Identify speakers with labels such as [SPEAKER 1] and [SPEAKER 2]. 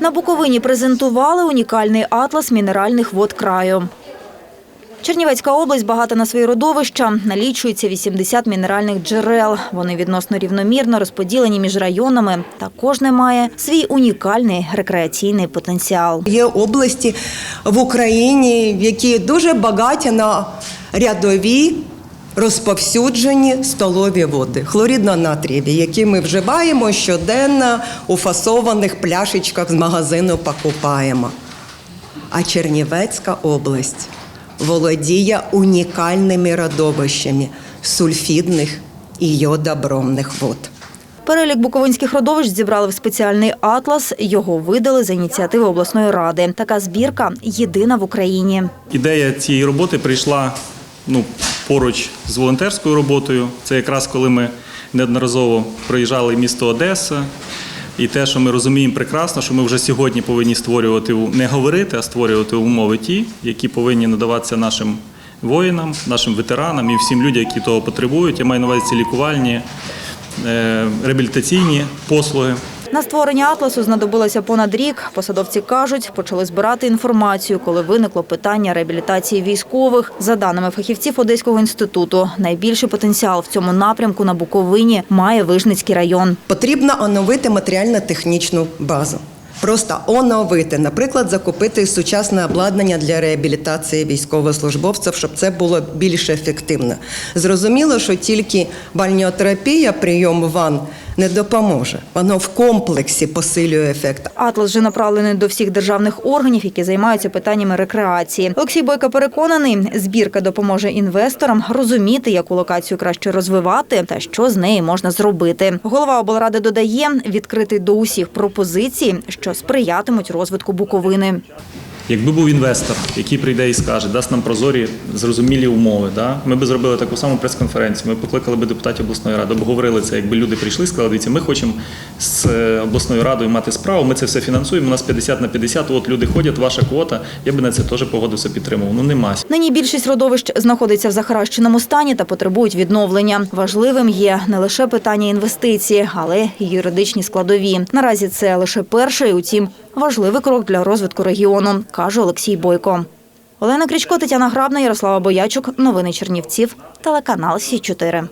[SPEAKER 1] На Буковині презентували унікальний атлас мінеральних вод краю. Чернівецька область багата на свої родовища. Налічується 80 мінеральних джерел. Вони відносно рівномірно розподілені між районами. Та кожне має свій унікальний рекреаційний потенціал.
[SPEAKER 2] Є області в Україні, які дуже багаті на рядові розповсюджені столові води, хлоридно-натрієві, які ми вживаємо щоденно у фасованих пляшечках з магазину покупаємо. А Чернівецька область володіє унікальними родовищами сульфідних і йодобромних вод.
[SPEAKER 1] Перелік буковинських родовищ зібрали в спеціальний атлас. Його видали за ініціативи обласної ради. Така збірка єдина в Україні.
[SPEAKER 3] Ідея цієї роботи прийшла ну, поруч з волонтерською роботою. Це якраз коли ми неодноразово проїжджали місто Одеса. І те, що ми розуміємо прекрасно, що ми вже сьогодні повинні створювати не говорити, а створювати умови ті, які повинні надаватися нашим воїнам, нашим ветеранам і всім людям, які того потребують. Я маю на увазі лікувальні, е, реабілітаційні послуги.
[SPEAKER 1] На створення атласу знадобилося понад рік. Посадовці кажуть, почали збирати інформацію, коли виникло питання реабілітації військових. За даними фахівців Одеського інституту, найбільший потенціал в цьому напрямку на Буковині має Вижницький район.
[SPEAKER 2] Потрібно оновити матеріально-технічну базу. Просто оновити, наприклад, закупити сучасне обладнання для реабілітації військовослужбовців, щоб це було більш ефективно. Зрозуміло, що тільки бальніотерапія, прийом ван не допоможе. Воно в комплексі посилює ефект.
[SPEAKER 1] Атлас вже направлений до всіх державних органів, які займаються питаннями рекреації. Олексій Бойко переконаний, збірка допоможе інвесторам розуміти, яку локацію краще розвивати та що з неї можна зробити. Голова облради додає, відкритий до усіх пропозицій, що сприятимуть розвитку Буковини.
[SPEAKER 3] Якби був інвестор, який прийде і скаже, дасть нам прозорі, зрозумілі умови, да? ми б зробили таку саму прес-конференцію, ми покликали б депутатів обласної ради, обговорили це, якби люди прийшли і сказали, дивіться, ми хочемо з е, обласною радою мати справу, ми це все фінансуємо, у нас 50 на 50, от люди ходять, ваша квота, я би на це теж погодився, підтримував. Ну нема.
[SPEAKER 1] Нині більшість родовищ знаходиться в захаращеному стані та потребують відновлення. Важливим є не лише питання інвестиції, але й юридичні складові. Наразі це лише перший, утім, важливий крок для розвитку регіону, каже Олексій Бойко. Олена Крічко, Тетяна Грабна, Ярослава Боячук. Новини Чернівців. Телеканал Сі 4